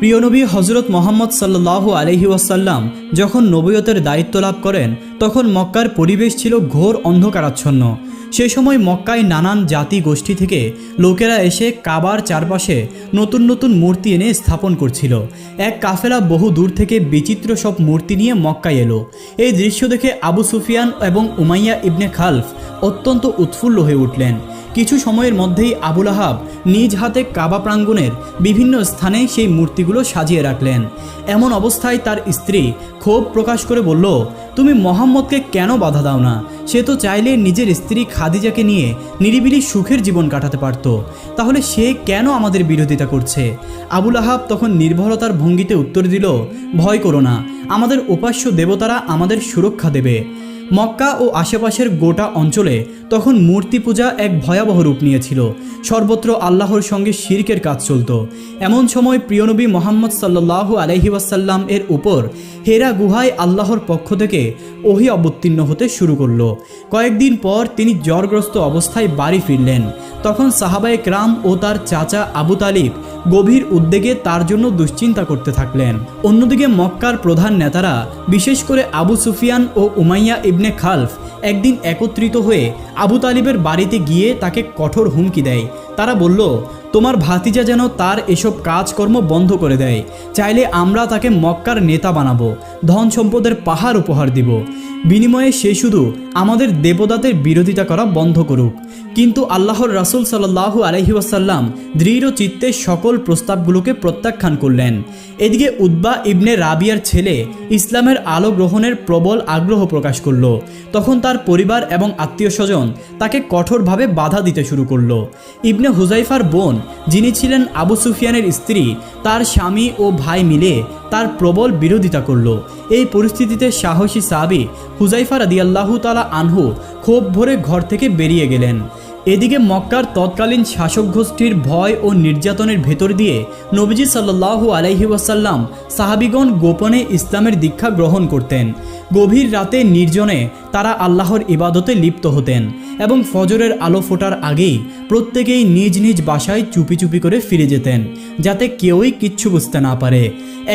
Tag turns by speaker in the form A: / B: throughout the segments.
A: প্রিয়নবী হজরত মোহাম্মদ সাল্লাহ আলহি ওয়াসাল্লাম যখন নবীয়তের দায়িত্ব লাভ করেন, তখন মক্কার পরিবেশ ছিল ঘোর অন্ধকারাচ্ছন্ন। সে সময় মক্কায় নানান জাতি গোষ্ঠী থেকে লোকেরা এসে কাবার চারপাশে নতুন নতুন মূর্তি এনে স্থাপন করছিল। এক কাফেলা বহু দূর থেকে বিচিত্র সব মূর্তি নিয়ে মক্কায় এলো। এই দৃশ্য দেখে আবু সুফিয়ান এবং উমাইয়া ইবনে খালফ অত্যন্ত উৎফুল্ল হয়ে উঠলেন। কিছু সময়ের মধ্যেই আবুল আহাব নিজ হাতে কাবা প্রাঙ্গণের বিভিন্ন স্থানে সেই মূর্তিগুলো সাজিয়ে রাখলেন। এমন অবস্থায় তার স্ত্রী ক্ষোভ প্রকাশ করে বলল, তুমি মোহাম্মদকে কেন বাধা দাও না? সে তো চাইলে নিজের স্ত্রী খাদিজাকে নিয়ে নিরিবিলি সুখের জীবন কাটাতে পারত। তাহলে সে কেন আমাদের বিরোধিতা করছে? আবুল আহাব তখন নির্ভরতার ভঙ্গিতে উত্তর দিল, ভয় করো না। আমাদের উপাস্য দেবতারা আমাদের সুরক্ষা দেবে। মক্কা ও আশেপাশের গোটা অঞ্চলে তখন মূর্তি পূজা এক ভয়াবহ রূপ নিয়েছিল। সর্বত্র আল্লাহর সঙ্গে শিরকের কাজ চলত। এমন সময় প্রিয়নবী মোহাম্মদ সাল্লাহ আলহি ওয়াসাল্লাম এর উপর হেরা গুহায় আল্লাহর পক্ষ থেকে ওহি অবতীর্ণ হতে শুরু করল। কয়েকদিন পর তিনি জ্বরগ্রস্ত অবস্থায় বাড়ি ফিরলেন। তখন সাহাবায়ে ক্রাম ও তার চাচা আবু তালিব গভীর উদ্বেগে তার জন্য দুশ্চিন্তা করতে থাকলেন। অন্যদিকে মক্কার প্রধান নেতারা, বিশেষ করে আবু সুফিয়ান ও উমাইয়া ইবনে খালফ একদিন একত্রিত হয়ে আবু তালিবের বাড়িতে গিয়ে তাকে কঠোর হুমকি দেয়। তারা বলল, তোমার ভাতিজা যেন তার এসব কাজকর্ম বন্ধ করে দেয়। চাইলে আমরা তাকে মক্কার নেতা বানাবো ধন সম্পদের পাহাড় উপহার দিব। বিনিময়ে সে শুধু আমাদের দেবদাতের বিরোধিতা করা বন্ধ করুক। কিন্তু আল্লাহর রাসুল সাল্লাহু আলহি ওয়াসাল্লাম দৃঢ় চিত্তে সকল প্রস্তাবগুলোকে প্রত্যাখ্যান করলেন। এদিকে উদ্বা ইবনে রাবিয়ার ছেলে ইসলামের আলো গ্রহণের প্রবল আগ্রহ প্রকাশ করল। তখন তার পরিবার এবং আত্মীয় স্বজন তাকে কঠোরভাবে বাধা দিতে শুরু করল। ইবনে হুজাইফার বোন, যিনি ছিলেন আবু সুফিয়ানের স্ত্রী, তার স্বামী ও ভাই মিলে তার প্রবল বিরোধিতা করল। এই পরিস্থিতিতে সাহসী সাবি হুজাইফা রাদিয়াল্লাহু তালা আনহু ক্ষোভ ভরে ঘর থেকে বেরিয়ে গেলেন। এদিকে মক্কার তৎকালীন শাসক গোষ্ঠীর ভয় ও নির্যাতনের ভেতর দিয়ে নবীজি সাল্লাহু আলাইহি ওয়াসাল্লাম সাহাবিগণ গোপনে ইসলামের দীক্ষা গ্রহণ করতেন। গভীর রাতে নির্জনে তারা আল্লাহর ইবাদতে লিপ্ত হতেন এবং ফজরের আলো ফোটার আগেই প্রত্যেকেই নিজ নিজ বাসায় চুপি চুপি করে ফিরে যেতেন, যাতে কেউই কিচ্ছু বুঝতে না পারে।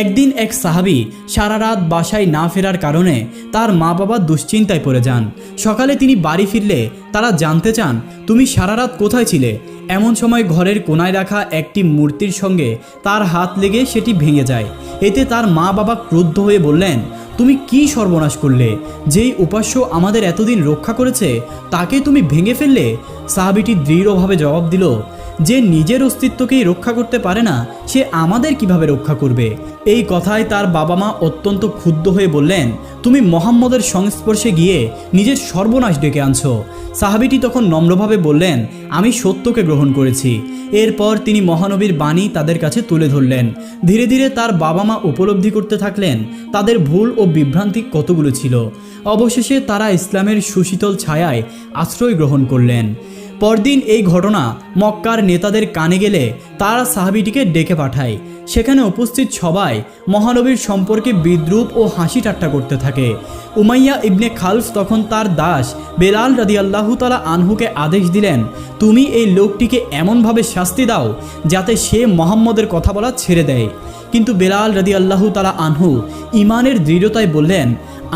A: একদিন এক সাহাবি সারা রাত বাসায় না ফেরার কারণে তার মা বাবা দুশ্চিন্তায় পড়ে যান। সকালে তিনি বাড়ি ফিরলে তারা জানতে চান, তুমি সারা রাত কোথায় ছিলে? এমন সময় ঘরের কোনায় রাখা একটি মূর্তির সঙ্গে তার হাত লেগে সেটি ভেঙে যায়। এতে তার মা বাবা ক্রুদ্ধ হয়ে বললেন তুমি কি সর্বনাশ করলে? যেই উপাস্য আমাদের এতদিন রক্ষা করেছে, তাকে তুমি ভেঙে ফেললে? সাহাবিটি দৃঢ়ভাবে জবাব দিল যে নিজের অস্তিত্বকেই রক্ষা করতে পারে না, সে আমাদের কীভাবে রক্ষা করবে? এই কথায় তার বাবা মা অত্যন্ত ক্ষুব্ধ হয়ে বললেন, তুমি মোহাম্মদের সংস্পর্শে গিয়ে নিজের সর্বনাশ ডেকে আনছো। সাহাবিটি তখন নম্রভাবে বললেন, আমি সত্যকে গ্রহণ করেছি। এরপর তিনি মহানবীর বাণী তাদের কাছে তুলে ধরলেন। ধীরে ধীরে তার বাবা মা উপলব্ধি করতে থাকলেন, তাদের ভুল ও বিভ্রান্তি কতগুলো ছিল। অবশেষে তারা ইসলামের সুশীতল ছায়ায় আশ্রয় গ্রহণ করলেন। পরদিন এই ঘটনা মক্কার নেতাদের কানে গেলে তারা সাহাবিটিকে ডেকে পাঠায়। সেখানে উপস্থিত সবাই মহানবীর সম্পর্কে বিদ্রুপ ও হাসি ঠাট্টা করতে থাকে। উমাইয়া ইবনে খালফ তখন তার দাস বেলাল রাদি তালা আনহুকে আদেশ দিলেন, তুমি এই লোকটিকে এমনভাবে শাস্তি দাও যাতে সে মোহাম্মদের কথা বলা ছেড়ে দেয়। কিন্তু বেলাল রাদি তালা আনহু ইমানের দৃঢ়তায় বললেন,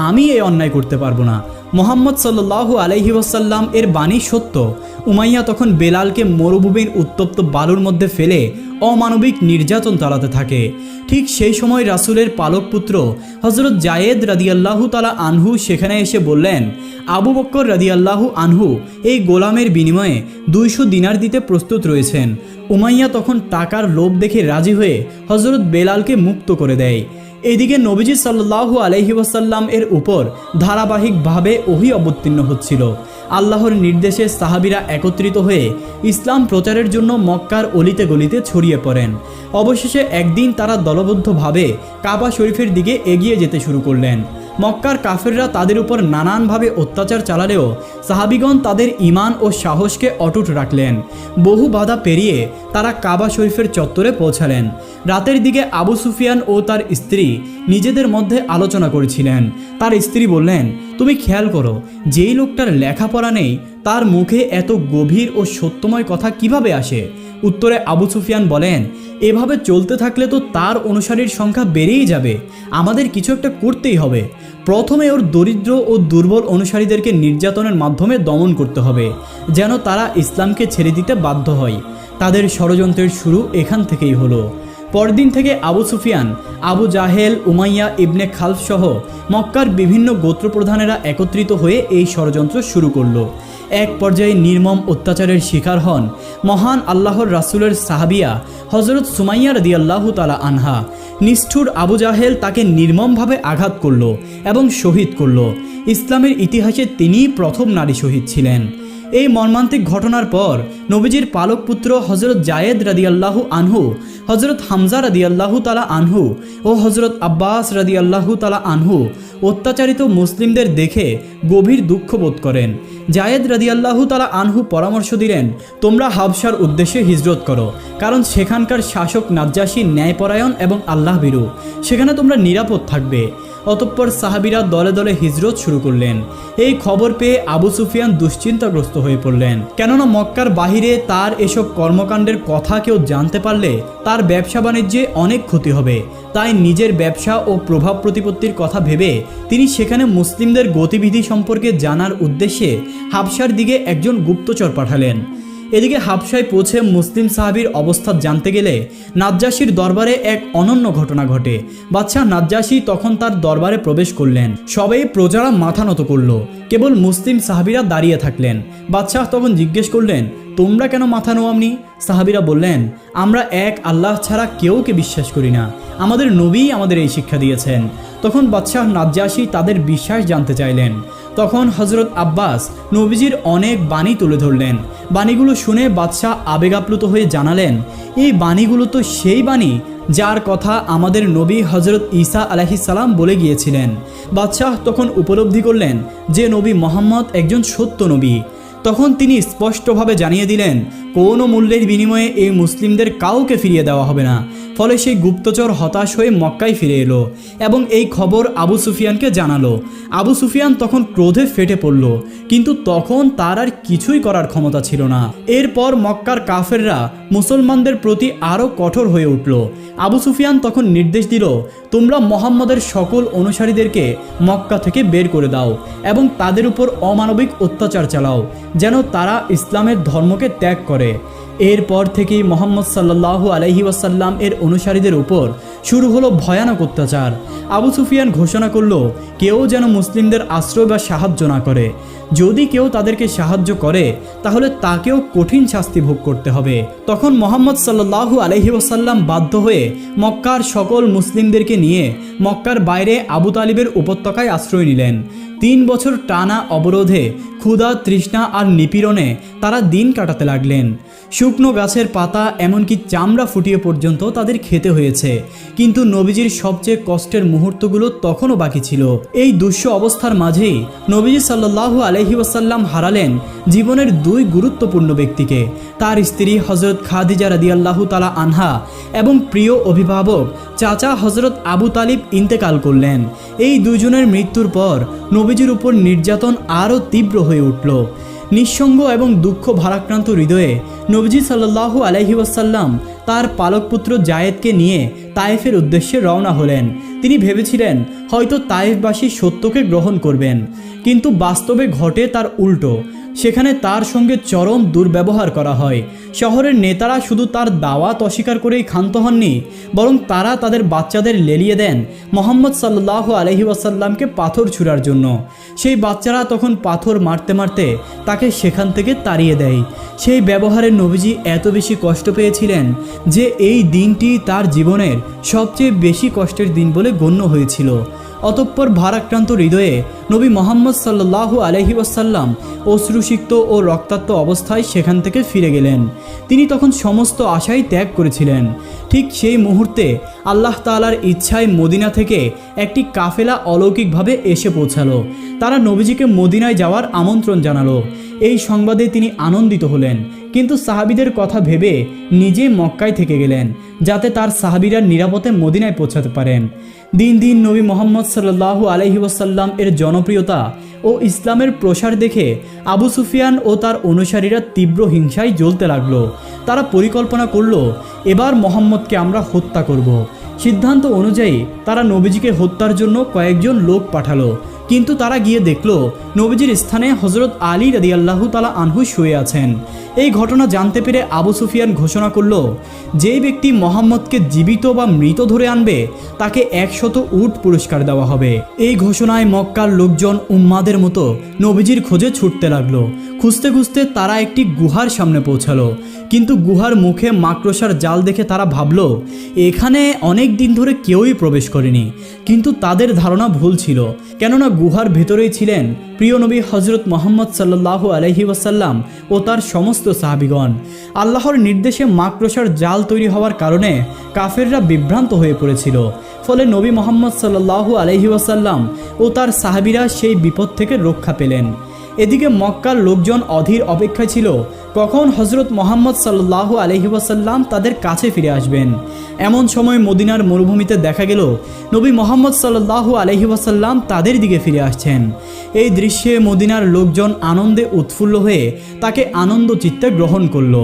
A: আমি এই অন্যায় করতে পারব না। মোহাম্মদ সাল্লাহ আলহি ওয়াসাল্লাম এর বাণী সত্য। উমাইয়া তখন বেলালকে মরুভূমির উত্তপ্ত বালুর মধ্যে ফেলে অমানবিক নির্যাতন চালাতে থাকে। ঠিক সেই সময় রাসুলের পালক পুত্র হজরত জায়েদ রাদিয়াল্লাহু তালা আনহু সেখানে এসে বললেন, আবু বক্কর রাদিয়াল্লাহু আনহু এই গোলামের বিনিময়ে দুইশো দিনার দিতে প্রস্তুত রয়েছেন। উমাইয়া তখন টাকার লোভ দেখে রাজি হয়ে হজরত বেলালকে মুক্ত করে দেয়। এদিকে নবীজি সাল্লাহু আলহি ওয়াসাল্লাম এর উপর ধারাবাহিকভাবে অহি অবতীর্ণ হচ্ছিল। আল্লাহর নির্দেশে সাহাবিরা একত্রিত হয়ে ইসলাম প্রচারের জন্য মক্কার অলিতে গলিতে ছড়িয়ে পড়েন। অবশেষে একদিন তারা দলবদ্ধভাবে কাবা শরীফের দিকে এগিয়ে যেতে শুরু করলেন। মক্কার কাফেররা তাদের উপর নানানভাবে অত্যাচার চালালেও সাহাবিগণ তাদের ইমান ও সাহসকে অটুট রাখলেন। বহু বাধা পেরিয়ে তারা কাবা শরীফের চত্বরে পৌঁছালেন। রাতের দিকে আবু সুফিয়ান ও তার স্ত্রী নিজেদের মধ্যে আলোচনা করেছিলেন। তার স্ত্রী বললেন, তুমি খেয়াল করো, যেই লোকটার লেখাপড়া নেই, তার মুখে এত গভীর ও সত্যময় কথা কীভাবে আসে? উত্তরে আবু সুফিয়ান বলেন, এভাবে চলতে থাকলে তো তার অনুসারীর সংখ্যা বেড়েই যাবে। আমাদের কিছু একটা করতেই হবে। প্রথমে ওর দরিদ্র ও দুর্বল অনুসারীদেরকে নির্যাতনের মাধ্যমে দমন করতে হবে, যেন তারা ইসলামকে ছেড়ে দিতে বাধ্য হয়। তাদের ষড়যন্ত্রের শুরু এখান থেকেই হলো। পরদিন থেকে আবু সুফিয়ান, আবু জাহেল, উমাইয়া ইবনে খালফ সহ মক্কার বিভিন্ন গোত্রপ্রধানেরা একত্রিত হয়ে এই ষড়যন্ত্র শুরু করল। এক পর্যায়ে নির্মম অত্যাচারের শিকার হন মহান আল্লাহর রাসূলের সাহাবিয়া হজরত সুমাইয়া রদি আল্লাহ তালা আনহা। নিষ্ঠুর আবু জাহেল তাকে নির্মমভাবে আঘাত করল এবং শহীদ করল। ইসলামের ইতিহাসে তিনিই প্রথম নারী শহীদ ছিলেন। এই মর্মান্তিক ঘটনার পর নবীজির পালক পুত্র হজরত জায়েদ রাদিয়াল্লাহু আনহু হজরত হামজা রাদিয়াল্লাহু তালা আনহু ও হজরত আব্বাস রাদিয়াল্লাহু তালা আনহু অত্যাচারিত মুসলিমদের দেখে গভীর দুঃখ বোধ করেন। জায়েদ রাদিয়াল্লাহু তালা আনহু পরামর্শ দিলেন, তোমরা হাবসার উদ্দেশ্যে হিজরত করো, কারণ সেখানকার শাসক নাজ্জাসী ন্যায়পরায়ণ এবং আল্লাহ বিরু সেখানে তোমরা নিরাপদ থাকবে। অতঃপর সাহাবিরা দলে দলে হিজরত শুরু করলেন। এই খবর পেয়ে আবু সুফিয়ান দুশ্চিন্তাগ্রস্ত হয়ে পড়লেন। কেননা মক্কার বাহিরে তার এসব কর্মকাণ্ডের কথা কেউ জানতে পারলে তার ব্যবসা বাণিজ্যে অনেক ক্ষতি হবে। তাই নিজের ব্যবসা ও প্রভাব প্রতিপত্তির কথা ভেবে তিনি সেখানে মুসলিমদের গতিবিধি সম্পর্কে জানার উদ্দেশ্যে হাবসার দিকে একজন গুপ্তচর পাঠালেন। এদিকে হাবসায় পৌঁছে মুসলিম সাহাবির অবস্থা জানতে গেলে নাজ্জাসির দরবারে এক অনন্য ঘটনা ঘটে। বাদশাহ নাজ্জাসি তখন তার দরবারে প্রবেশ করলেন। সবাই প্রজারা মাথা নত করল। কেবল মুসলিম সাহাবিরা দাঁড়িয়ে থাকলেন। বাদশাহ তখন জিজ্ঞেস করলেন, তোমরা কেন মাথা নোয়ামনি সাহাবিরা বললেন, আমরা এক আল্লাহ ছাড়া কেউকে বিশ্বাস করি না। আমাদের নবী আমাদের এই শিক্ষা দিয়েছেন। তখন বাদশাহ নাজ্জাসি তাদের বিশ্বাস জানতে চাইলেন। তখন হজরত আব্বাস নবীজির অনেক বাণী তুলে ধরলেন। বাণীগুলো শুনে বাদশাহ আবেগাপ্লুত হয়ে জানালেন, এই বাণীগুলো তো সেই বাণী যার কথা আমাদের নবী হজরত ঈসা আলাহি সালাম বলে গিয়েছিলেন। বাদশাহ তখন উপলব্ধি করলেন যে নবী মোহাম্মদ একজন সত্য নবী। তখন তিনি স্পষ্টভাবে জানিয়ে দিলেন, কোনো মূল্যের বিনিময়ে এই মুসলিমদের কাউকে ফিরিয়ে দেওয়া হবে না। ফলে সেই গুপ্তচর হতাশ হয়ে মক্কায় ফিরে এলো এবং এই খবর আবু সুফিয়ানকে জানালো। আবু সুফিয়ান তখন ক্রোধে ফেটে পড়ল, কিন্তু তখন তার আর কিছুই করার ক্ষমতা ছিল না। এরপর মক্কার কাফেররা মুসলমানদের প্রতি আরও কঠোর হয়ে উঠল। আবু সুফিয়ান তখন নির্দেশ দিল, তোমরা মোহাম্মদের সকল অনুসারীদেরকে মক্কা থেকে বের করে দাও এবং তাদের উপর অমানবিক অত্যাচার চালাও, যেন তারা ইসলামের ধর্মকে ত্যাগ করে। এরপর থেকেই মোহাম্মদ সাল্লাহু আলহি ওয়াসাল্লাম এর অনুসারীদের উপর শুরু হলো ভয়ানক অত্যাচার। আবু সুফিয়ান ঘোষণা করল, কেউ যেন মুসলিমদের আশ্রয় বা সাহায্য না করে। যদি কেউ তাদেরকে সাহায্য করে, তাহলে তাকেও কঠিন শাস্তি ভোগ করতে হবে। তখন মোহাম্মদ সাল্লাহু আলহি ওয়াসাল্লাম বাধ্য হয়ে মক্কার সকল মুসলিমদেরকে নিয়ে মক্কার বাইরে আবু তালিবের উপত্যকায় আশ্রয় নিলেন। তিন বছর টানা অবরোধে ক্ষুধা, তৃষ্ণা আর নিপীড়নে তারা দিন কাটাতে লাগলেন। শুকনো গাছের পাতা এমনকি চামড়া ফুটিয়ে পর্যন্ত তাদের খেতে হয়েছে। কিন্তু নবীজির সবচেয়ে কষ্টের মুহূর্তগুলো তখনও বাকি ছিল। এই দুঃস্ব অবস্থার মাঝেই নবীজি সাল্লাহু আলহি ওয়াসাল্লাম হারালেন জীবনের দুই গুরুত্বপূর্ণ ব্যক্তিকে। তার স্ত্রী হজরত খাদিজা রাদিয়াল্লাহু তালা আনহা এবং প্রিয় অভিভাবক চাচা হজরত আবু তালিব ইন্তেকাল করলেন। এই দুইজনের মৃত্যুর পর নবীজির উপর নির্যাতন আরও তীব্র হয়ে উঠল। নিঃসঙ্গ এবং দুঃখ ভারাক্রান্ত হৃদয়ে নবজি সাল্লাহু আলহি ওয়াসাল্লাম তার পালকপুত্র জায়েদকে নিয়ে তায়েফের উদ্দেশ্যে রওনা হলেন। তিনি ভেবেছিলেন, হয়তো তায়েফবাসী সত্যকে গ্রহণ করবেন, কিন্তু বাস্তবে ঘটে তার উল্টো। সেখানে তার সঙ্গে চরম দুর্ব্যবহার করা হয়। শহরের নেতারা শুধু তার দাওয়াত অস্বীকার করেই ক্ষান্ত হননি, বরং তারা তাদের বাচ্চাদের লেলিয়ে দেন মোহাম্মদ সাল্লাহ আলহি ওয়াসাল্লামকে পাথর ছুড়ার জন্য। সেই বাচ্চারা তখন পাথর মারতে মারতে তাকে সেখান থেকে তাড়িয়ে দেয়। সেই ব্যবহারের নবীজি এত বেশি কষ্ট পেয়েছিলেন যে এই দিনটি তার জীবনের সবচেয়ে বেশি কষ্টের দিন বলে গণ্য হয়েছিল। অতঃপর ভারাক্রান্ত হৃদয়ে নবী মোহাম্মদ সাল্লাহু আলহি ওয়াসাল্লাম অশ্রুসিক্ত ও রক্তাক্ত অবস্থায় সেখান থেকে ফিরে গেলেন। তিনি তখন সমস্ত আশাই ত্যাগ করেছিলেন। ঠিক সেই মুহূর্তে আল্লাহ তালার ইচ্ছায় মদিনা থেকে একটি কাফেলা অলৌকিকভাবে এসে পৌঁছালো। তারা নবীজিকে মদিনায় যাওয়ার আমন্ত্রণ জানালো। এই সংবাদে তিনি আনন্দিত হলেন কিন্তু সাহাবিদের কথা ভেবে নিজে মক্কায় থেকে গেলেন। যাতে তার সাহাবিরা নিরাপদে মদিনায় পৌঁছাতে পারেন। দিন দিন নবী মোহাম্মদ সাল্লাহ আলহি এর জনপ্রিয়তা ও ইসলামের প্রসার দেখে আবু সুফিয়ান ও তার অনুসারীরা তীব্র হিংসায় জ্বলতে লাগল। তারা পরিকল্পনা করল, এবার মোহাম্মদকে আমরা হত্যা করব। সিদ্ধান্ত অনুযায়ী তারা নবীজিকে হত্যার জন্য কয়েকজন লোক পাঠালো। কিন্তু তারা গিয়ে দেখল, নবীজির স্থানে হজরত আলী রাদি আল্লাহ তালা আনহু শুয়ে আছেন। এই ঘটনা জানতে পেরে আবু সুফিয়ান ঘোষণা করল, যেই ব্যক্তি মোহাম্মদকে জীবিত বা মৃত ধরে আনবে, তাকে একশত উট পুরস্কার দেওয়া হবে। এই ঘোষণায় মক্কার লোকজন উম্মাদের মতো নবীজির খোঁজে ছুটতে লাগল। খুঁজতে খুঁজতে তারা একটি গুহার সামনে পৌঁছালো। কিন্তু গুহার মুখে মাকড়সার জাল দেখে তারা ভাবল, এখানে অনেক দিন ধরে কেউই প্রবেশ করেনি। কিন্তু তাদের ধারণা ভুল ছিল। কেননা গুহার ভেতরেই ছিলেন প্রিয় নবী হজরত মোহাম্মদ সাল্লাহ আলহি ওয়াসাল্লাম ও তার সমস্ত সাহাবিগণ। আল্লাহর নির্দেশে মাকড়সার জাল তৈরি হওয়ার কারণে কাফেররা বিভ্রান্ত হয়ে পড়েছিল। ফলে নবী মোহাম্মদ সাল্লাহ আলহি ওয়াসাল্লাম ও তার সাহাবিরা সেই বিপদ থেকে রক্ষা পেলেন। এদিকে মক্কার লোকজন অধীর অপেক্ষায় ছিল। কখন হজরত মোহাম্মদ সাল্লাহ আলহি ওয়াসাল্লাম তাদের কাছে ফিরে আসবেন? এমন সময় মদিনার মরুভূমিতে দেখা গেল, নবী মোহাম্মদ সাল্লাহ আলহি ওয়াসাল্লাম তাদের দিকে ফিরে আসছেন। এই দৃশ্যে মদিনার লোকজন আনন্দে উৎফুল্ল হয়ে তাকে আনন্দ চিত্তে গ্রহণ করল।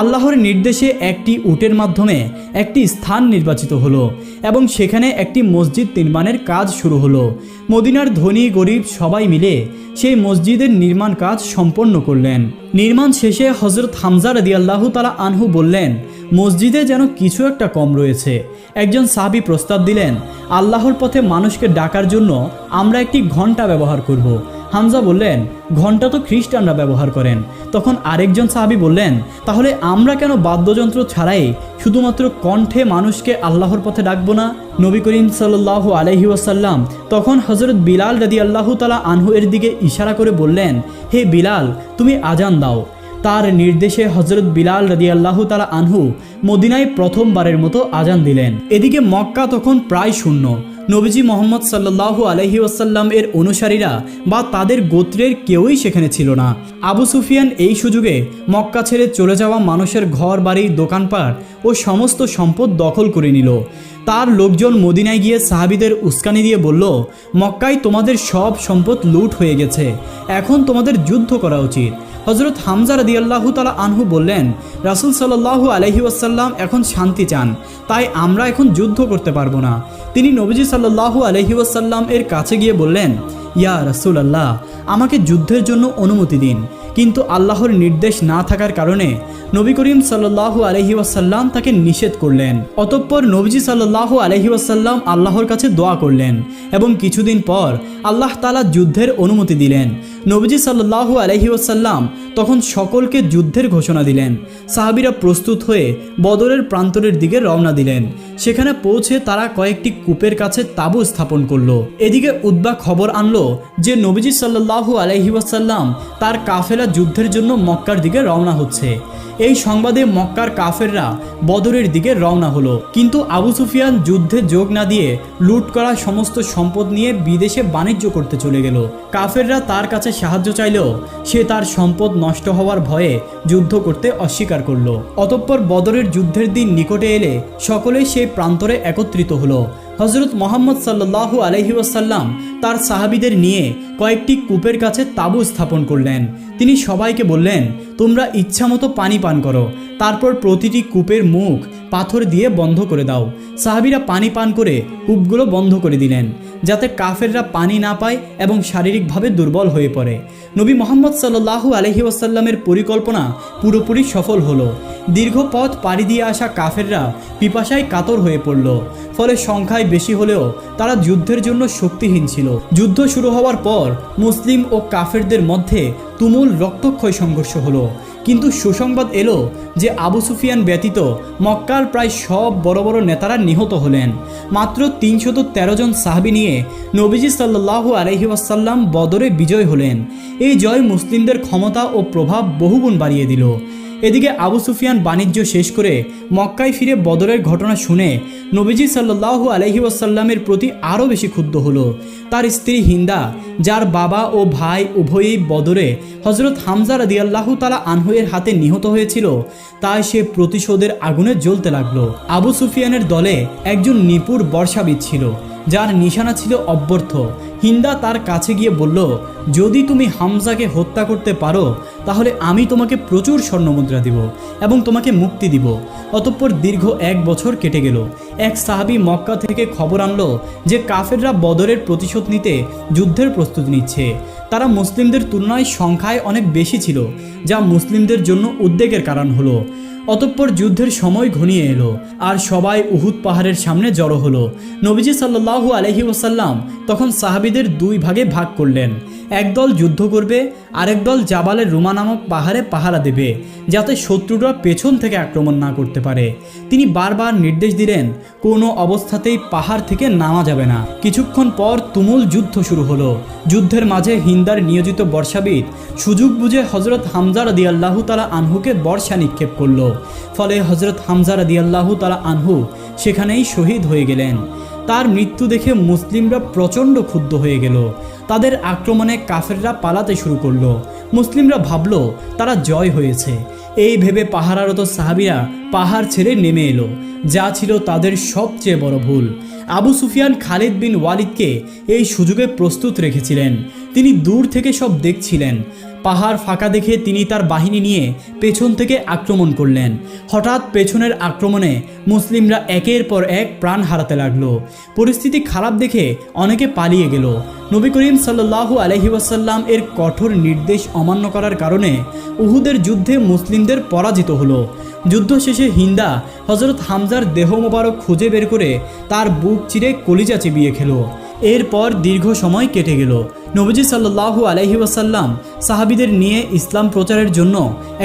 A: আল্লাহর নির্দেশে একটি উটের মাধ্যমে একটি স্থান নির্বাচিত হলো এবং সেখানে একটি মসজিদ নির্মাণের কাজ শুরু হলো। মদিনার ধনী গরিব সবাই মিলে সেই মসজিদের নির্মাণ কাজ সম্পন্ন করলেন। নির্মাণ শেষে হজরত হামজা রদি আল্লাহ তালা আনহু বললেন, মসজিদে যেন কিছু একটা কম রয়েছে। একজন সাহাবি প্রস্তাব দিলেন, আল্লাহর পথে মানুষকে ডাকার জন্য আমরা একটি ঘণ্টা ব্যবহার করব। হামজা বললেন, ঘণ্টা তো খ্রিস্টানরা ব্যবহার করেন। তখন আরেকজন সাহাবি বললেন, তাহলে আমরা কেন বাদ্যযন্ত্র ছাড়াই শুধুমাত্র কণ্ঠে মানুষকে আল্লাহর পথে ডাকবো না? নবী করিম সাল্লাহ আলহি ওয়াসাল্লাম তখন হজরত বিলাল রাদি আল্লাহ তালা আনহু এর দিকে ইশারা করে বললেন, হে বিলাল, তুমি আজান দাও। তার নির্দেশে হজরত বিলাল রাদি আল্লাহ তালা আনহু মদিনায় প্রথমবারের মতো আজান দিলেন। এদিকে মক্কা তখন প্রায় শূন্য। নবীজি মোহাম্মদ সাল্লাহ আলহি ওয়াসাল্লাম এর অনুসারীরা বা তাদের গোত্রের কেউই সেখানে ছিল না। আবু সুফিয়ান এই সুযোগে মক্কা ছেড়ে চলে যাওয়া মানুষের ঘর, বাড়ি, দোকানপাট ও সমস্ত সম্পদ দখল করে নিল। তার লোকজন মদিনায় গিয়ে সাহাবিদের উস্কানি দিয়ে বলল, মক্কায় তোমাদের সব সম্পদ লুট হয়ে গেছে। এখন তোমাদের যুদ্ধ করা উচিত। হজরত হামজার আদি আল্লাহু তালা আনহু বললেন, রাসুল সাল্লাহু আলহি ওয়াসাল্লাম এখন শান্তি চান, তাই আমরা এখন যুদ্ধ করতে পারব না। তিনি নবীজি সাল্লাহু আলহি ওয়াসাল্লাম এর কাছে গিয়ে বললেন, ইয়া রাসুল আল্লাহ আমাকে যুদ্ধের জন্য অনুমতি দিন। কিন্তু আল্লাহর নির্দেশ না থাকার কারণে নবী করিম সাল্লাহু আলহি তাকে নিষেধ করলেন। অতঃপর নবীজি সাল্লাহু আলহি আল্লাহর কাছে দোয়া করলেন এবং কিছুদিন পর আল্লাহ তালা যুদ্ধের অনুমতি দিলেন। নবীজি সাল্লাহু আলহি তখন সকলকে যুদ্ধের ঘোষণা দিলেন। সাহাবিরা প্রস্তুত হয়ে বদরের প্রান্তরের দিকে রওনা দিলেন। সেখানে পৌঁছে তারা কয়েকটি কূপের কাছে তাঁবু স্থাপন করল। এদিকে উদ্বা খবর আনলো যে নবীজি সাল্লাহু আলহি ওয়াসাল্লাম তার কাফেলা যুদ্ধের জন্য মক্কার দিকে রওনা হচ্ছে। এই সংবাদে মক্কার কাফেররা বদরের দিকে রওনা হলো। কিন্তু আবু সুফিয়ান যুদ্ধে যোগ না দিয়ে লুট করা সমস্ত সম্পদ নিয়ে বিদেশে বাণিজ্য করতে চলে গেল। কাফেররা তার কাছে সাহায্য চাইলেও সে তার সম্পদ নষ্ট হওয়ার ভয়ে যুদ্ধ করতে অস্বীকার করল। অতঃপর বদরের যুদ্ধের দিন নিকটে এলে সকলেই সেই প্রান্তরে একত্রিত হলো। হজরত মোহাম্মদ সাল্লু আলহি ওয়াসাল্লাম তার সাহাবিদের নিয়ে কয়েকটি কূপের কাছে তাবু স্থাপন করলেন। তিনি সবাইকে বললেন, তোমরা ইচ্ছামতো পানি পান করো। তারপর প্রতিটি কূপের মুখ পাথর দিয়ে বন্ধ করে দাও। সাহাবিরা পানি পান করে কূপগুলো বন্ধ করে দিলেন, যাতে কাফেররা পানি না পায় এবং শারীরিকভাবে দুর্বল হয়ে পড়ে। নবী মোহাম্মদ সাল্লাহু আলহি ওয়াসাল্লামের পরিকল্পনা পুরোপুরি সফল হলো। দীর্ঘ পথ পাড়ি দিয়ে আসা কাফেররা পিপাসায় কাতর হয়ে পড়ল, ফলে সংখ্যায় বেশি হলেও তারা যুদ্ধের জন্য শক্তিহীন ছিল। যুদ্ধ শুরু হওয়ার পর মুসলিম ও কাফেরদের মধ্যে তুমুল রক্তক্ষয় সংঘর্ষ হলো। কিন্তু সুসংবাদ এলো যে আবু সুফিয়ান ব্যতীত মক্কার প্রায় সব বড় বড় নেতারা নিহত হলেন। মাত্র তিনশত তেরো জন সাহাবি নিয়ে নবীজি সাল্লাহু আলহি ওয়াসাল্লাম বদরে বিজয় হলেন। এই জয় মুসলিমদের ক্ষমতা ও প্রভাব বহুগুণ বাড়িয়ে দিল। এদিকে আবু সুফিয়ান বাণিজ্য শেষ করে মক্কায় ফিরে বদরের ঘটনা শুনে নবীজি সাল্লাহ আলহি ওয়াসাল্লামের প্রতি আরও বেশি ক্ষুব্ধ হলো। তার স্ত্রী হিন্দা, যার বাবা ও ভাই উভয়ই বদরে হজরত হামজা রাদিয়াল্লাহু তালা আনহুয়ের হাতে নিহত হয়েছিল, তাই সে প্রতিশোধের আগুনে জ্বলতে লাগল। আবু সুফিয়ানের দলে একজন নিপুর বর্ষাবিদ ছিল, যার নিশানা ছিল অব্যর্থ। হিন্দা তার কাছে গিয়ে বলল, যদি তুমি হামজাকে হত্যা করতে পারো, তাহলে আমি তোমাকে প্রচুর স্বর্ণমুদ্রা দিব এবং তোমাকে মুক্তি দিব। অতঃপর দীর্ঘ এক বছর কেটে গেল। এক সাহাবি মক্কা থেকে খবর আনলো যে কাফেররা বদরের প্রতিশোধ নিতে যুদ্ধের প্রস্তুতি নিচ্ছে। তারা মুসলিমদের তুলনায় সংখ্যায় অনেক বেশি ছিল, যা মুসলিমদের জন্য উদ্বেগের কারণ হলো। অতঃপর যুদ্ধের সময় ঘনিয়ে এলো, আর সবাই উহুদ পাহাড়ের সামনে জড়ো হলো। নবীজি সাল্লাহু আলহি ওসাল্লাম তখন সাহাবিদের দুই ভাগে ভাগ করলেন। একদল যুদ্ধ করবে, আরেক দল জাবালের রুমা নামক পাহাড়ে পাহারা দেবে, যাতে শত্রুরা পেছন থেকে আক্রমণ না করতে পারে। তিনি বারবার নির্দেশ দিলেন, কোনো অবস্থাতেই পাহাড় থেকে নামা যাবে না। কিছুক্ষণ পর তুমুল যুদ্ধ শুরু হলো। যুদ্ধের মাঝে হিন্দার নিয়োজিত বর্ষাবিদ সুযোগ বুঝে হজরত হামজা রদি আল্লাহ তালা আনহুকে বর্ষা নিক্ষেপ করল। ফলে হজরত হামজা রদি আল্লাহ তালা আনহু সেখানেই শহীদ হয়ে গেলেন। তার মৃত্যু দেখে মুসলিমরা প্রচণ্ড ক্ষুব্ধ হয়ে গেল। তাদের আক্রমণে কাফেররা পালাতে শুরু করল। মুসলিমরা ভাবল, তারা জয় হয়েছে। এই ভেবে পাহারারত সাহাবিরা পাহাড় ছেড়ে নেমে এলো, যা ছিল তাদের সবচেয়ে বড় ভুল। আবু সুফিয়ান খালিদ বিন ওয়ালিদকে এই সুযোগে প্রস্তুত রেখেছিলেন। তিনি দূর থেকে সব দেখছিলেন। পাহাড় ফাঁকা দেখে তিনি তার বাহিনী নিয়ে পেছন থেকে আক্রমণ করলেন। হঠাৎ পেছনের আক্রমণে মুসলিমরা একের পর এক প্রাণ হারাতে লাগল। পরিস্থিতি খারাপ দেখে অনেকে পালিয়ে গেল। নবী করিম সাল্লাহু আলহি ওয়াসাল্লাম এর কঠোর নির্দেশ অমান্য করার কারণে উহুদের যুদ্ধে মুসলিমদের পরাজিত হলো। যুদ্ধ শেষে হিন্দা হজরত হামজার দেহ মোবারক খুঁজে বের করে তার বুক চিরে কলিজা চিবিয়ে খেল। এরপর দীর্ঘ সময় কেটে গেল। নবীজি সাল্লাহু আলহি ওয়াসাল্লাম সাহাবিদের নিয়ে ইসলাম প্রচারের জন্য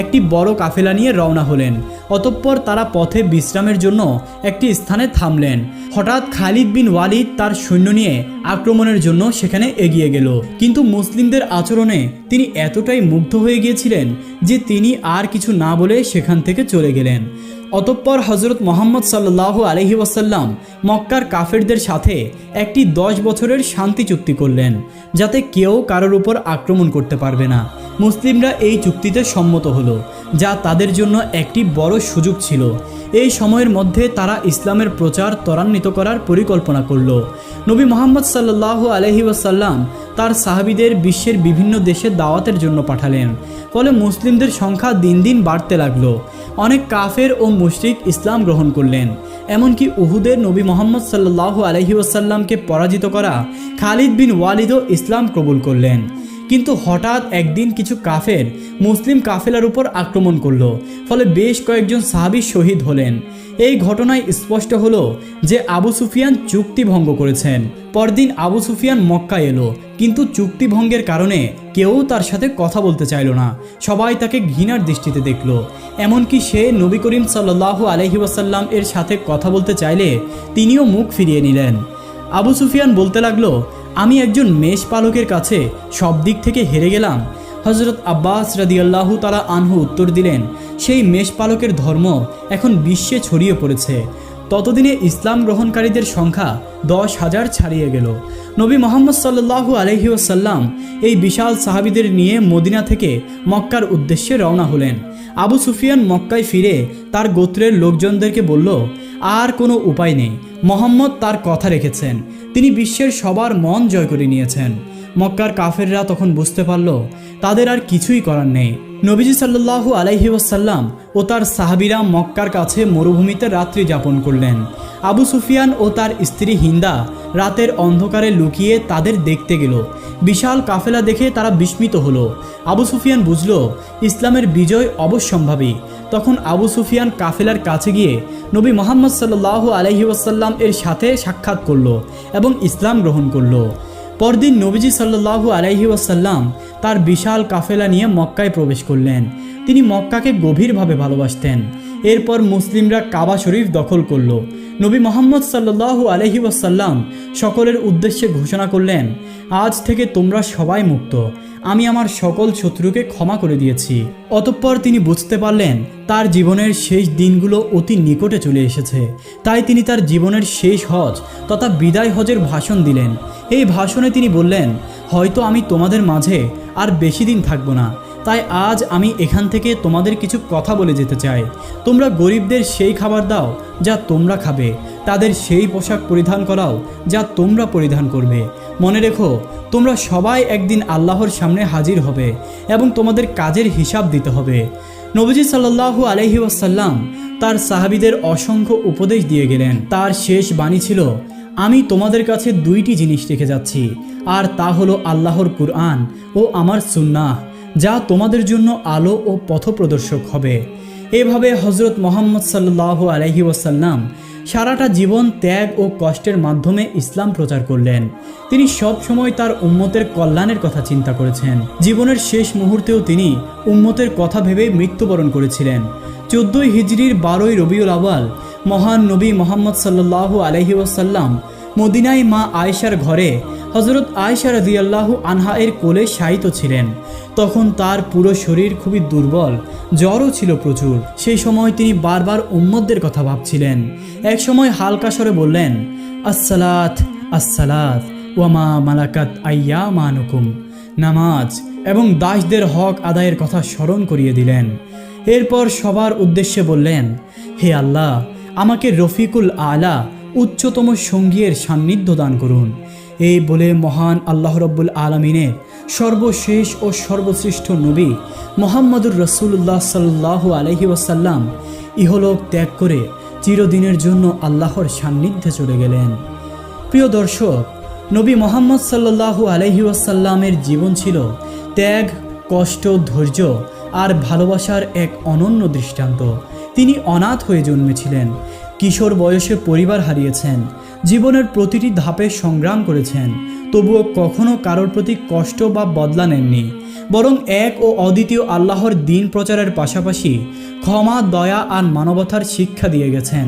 A: একটি বড় কাফেলা নিয়ে রওনা হলেন। অতঃপর তারা পথে বিশ্রামের জন্য একটি স্থানে থামলেন। হঠাৎ খালিদ বিন ওয়ালিদ তার সৈন্য নিয়ে আক্রমণের জন্য সেখানে এগিয়ে গেল। কিন্তু মুসলিমদের আচরণে তিনি এতটাই মুগ্ধ হয়ে গিয়েছিলেন যে তিনি আর কিছু না বলে সেখান থেকে চলে গেলেন। অতঃপর হজরত মোহাম্মদ সাল্লাহ আলহি ওয়াসাল্লাম মক্কার কাফেরদের সাথে একটি দশ বছরের শান্তি চুক্তি করলেন, যাতে কেউ কারোর উপর আক্রমণ করতে পারবে না। মুসলিমরা এই চুক্তিতে সম্মত হলো, যা তাদের জন্য একটি বড় সুযোগ ছিল। এই সময়ের মধ্যে তারা ইসলামের প্রচার ত্বরান্বিত করার পরিকল্পনা করল। নবী মোহাম্মদ সাল্লাহ আলহি ওয়াসাল্লাম তার সাহাবিদের বিশ্বের বিভিন্ন দেশে দাওয়াতের জন্য পাঠালেন। ফলে মুসলিমদের সংখ্যা দিন দিন বাড়তে লাগল। অনেক কাফের ও মুশরিক ইসলাম গ্রহণ করলেন। এমনকি উহুদের নবী মোহাম্মদ সাল্লাহ আলহি ওয়াসাল্লামকে পরাজিত করা খালিদ বিন ওয়ালিদও ইসলাম কবুল করলেন। কিন্তু হঠাৎ একদিন কিছু কাফের মুসলিম কাফেলার উপর আক্রমণ করল, ফলে বেশ কয়েকজন সাহাবি শহীদ হলেন। এই ঘটনায় স্পষ্ট হলো যে আবু সুফিয়ান চুক্তি ভঙ্গ করেছেন। পরদিন আবু সুফিয়ান মক্কা এলো, কিন্তু চুক্তি ভঙ্গের কারণে কেউ তার সাথে কথা বলতে চাইল না। সবাই তাকে ঘৃণার দৃষ্টিতে দেখল। এমনকি সে নবী করিম সাল্লাহু আলহি ওয়াসাল্লাম এর সাথে কথা বলতে চাইলে তিনিও মুখ ফিরিয়ে নিলেন। আবু সুফিয়ান বলতে লাগল আমি একজন মেষ পালকের কাছে সব দিক থেকে হেরে গেলাম। হজরত আব্বাস রাদিয়াল্লাহু তারা আনহু উত্তর দিলেন, সেই মেষ পালকের ধর্ম এখন বিশ্বে ছড়িয়ে পড়েছে। ততদিনে ইসলাম গ্রহণকারীদের সংখ্যা দশ হাজার ছাড়িয়ে গেল। নবী মোহাম্মদ সাল্লাহু আলহি ওসাল্লাম এই বিশাল সাহাবিদের নিয়ে মদিনা থেকে মক্কার উদ্দেশ্যে রওনা হলেন। আবু সুফিয়ান মক্কায় ফিরে তার গোত্রের লোকজনদেরকে বলল, আর কোনো উপায় নেই। মোহাম্মদ তার কথা রেখেছেন। তিনি বিশ্বের সবার মন জয় করে নিয়েছেন। মক্কার কাফেররা তখন বুঝতে পারল, তাদের আর কিছুই করার নেই। নবীজি সাল্লাহু আলাইহি ওয়াসাল্লাম ও তার সাহাবিরা মক্কার কাছে মরুভূমিতে রাত্রি যাপন করলেন। আবু সুফিয়ান ও তার স্ত্রী হিন্দা রাতের অন্ধকারে লুকিয়ে তাদের দেখতে গেল। বিশাল কাফেলা দেখে তারা বিস্মিত হলো। আবু সুফিয়ান বুঝল, ইসলামের বিজয় অবশ্যম্ভাবী। তখন আবু সুফিয়ান কাফেলার কাছে গিয়ে নবী মোহাম্মদ সাল্লাহ আলহি এর সাথে সাক্ষাৎ করল এবং ইসলাম গ্রহণ করল। পরদিন নবীজি সাল্লাহু আলাইহি ওয়াসাল্লাম তার বিশাল কাফেলা নিয়ে মক্কায় প্রবেশ করলেন। তিনি মক্কাকে গভীরভাবে ভালোবাসতেন। এরপর মুসলিমরা কাবা শরীফ দখল করল। নবী মোহাম্মদ সাল্লাহু আলহি ওয়াসাল্লাম সকলের উদ্দেশ্যে ঘোষণা করলেন, আজ থেকে তোমরা সবাই মুক্ত। আমি আমার সকল শত্রুকে ক্ষমা করে দিয়েছি। অতঃপর তিনি বুঝতে পারলেন, তার জীবনের শেষ দিনগুলো অতি নিকটে চলে এসেছে। তাই তিনি তার জীবনের শেষ হজ তথা বিদায় হজের ভাষণ দিলেন। এই ভাষণে তিনি বললেন, হয়তো আমি তোমাদের মাঝে আর বেশি দিন থাকব না। তাই আজ আমি এখান থেকে তোমাদের কিছু কথা বলে যেতে চাই। তোমরা গরিবদের সেই খাবার দাও যা তোমরা খাবে। তাদের সেই পোশাক পরিধান করাও যা তোমরা পরিধান করবে। মনে রেখো, তোমরা সবাই একদিন আল্লাহর সামনে হাজির হবে এবং তোমাদের কাজের হিসাব দিতে হবে। নবীজি সাল্লাল্লাহু আলহি ওয়াসাল্লাম তার সাহাবিদের অসংখ্য উপদেশ দিয়ে গেলেন। তার শেষ বাণী ছিল, আমি তোমাদের কাছে দুইটি জিনিস রেখে যাচ্ছি, আর তা হলো আল্লাহর কুরআন ও আমার সুন্নাহ। যা তোমাদের জন্য আলো ও পথপ্রদর্শক হবে। এভাবে হজরত মোহাম্মদ সাল্লাহ আলহি ওয়াসাল্লাম সারাটা জীবন ত্যাগ ও কষ্টের মাধ্যমে ইসলাম প্রচার করলেন। তিনি সব সময় তার উম্মতের কল্যাণের কথা চিন্তা করেছেন। জীবনের শেষ মুহূর্তেও তিনি উম্মতের কথা ভেবে মৃত্যুবরণ করেছিলেন। চোদ্দই হিজরির বারোই রবিউল আওয়াল মহান নবী মোহাম্মদ সাল্লাহ আলহি ওয়াসাল্লাম মদিনায় মা আয়েশার ঘরে হজরত আয়েশা রাদিয়াল্লাহু আনহা এর কোলে শায়িত ছিলেন। তখন তার পুরো শরীর খুবই দুর্বল, জ্বরও ছিল প্রচুর। সেই সময় তিনি বারবার উম্মতদের কথা ভাবছিলেন। এক সময় হালকা স্বরে বললেন, আসসালাত আসসালাত ওয়ামা মালাকাত আইয়া মানুকুম নামাজ এবং দাসদের হক আদায়ের কথা স্মরণ করিয়ে দিলেন। এরপর সবার উদ্দেশ্যে বললেন, হে আল্লাহ, আমাকে রফিকুল আলা, উচ্চতম সঙ্গীর সান্নিধ্য দান করুন। এই বলে মহান আল্লাহ রব্বুল আলমিনের সর্বশেষ ও সর্বশ্রেষ্ঠ নবী মোহাম্মদুর রসুল্লাহ সাল্লাহ আলহি ওয়াসাল্লাম ইহলোক ত্যাগ করে চিরদিনের জন্য আল্লাহর সান্নিধ্যে চলে গেলেন। প্রিয় দর্শক, নবী মোহাম্মদ সাল্লাহু আলহি ওয়াসাল্লামের জীবন ছিল ত্যাগ, কষ্ট, ধৈর্য আর ভালোবাসার এক অনন্য দৃষ্টান্ত। তিনি অনাথ হয়ে জন্মেছিলেন। কিশোর বয়সে পরিবার হারিয়েছেন, জীবনের প্রতিটি ধাপে সংগ্রাম করেছেন, তবুও কখনও কারোর প্রতি কষ্ট বা বদলা নেননি, বরং এক ও অদ্বিতীয় আল্লাহর দিন প্রচারের পাশাপাশি ক্ষমা, দয়া আর মানবতার শিক্ষা দিয়ে গেছেন।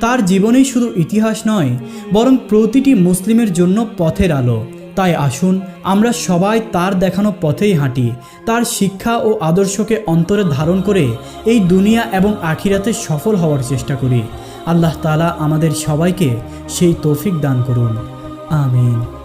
A: তার জীবনেই শুধু ইতিহাস নয়, বরং প্রতিটি মুসলিমের জন্য পথের আলো। তাই আসুন, আমরা সবাই তার দেখানো পথেই হাঁটি, তার শিক্ষা ও আদর্শকে অন্তরে ধারণ করে এই দুনিয়া এবং আখিরাতে সফল হওয়ার চেষ্টা করি। আল্লাহ তালা আমাদের সবাইকে সেই তৌফিক দান করুন। আমিন।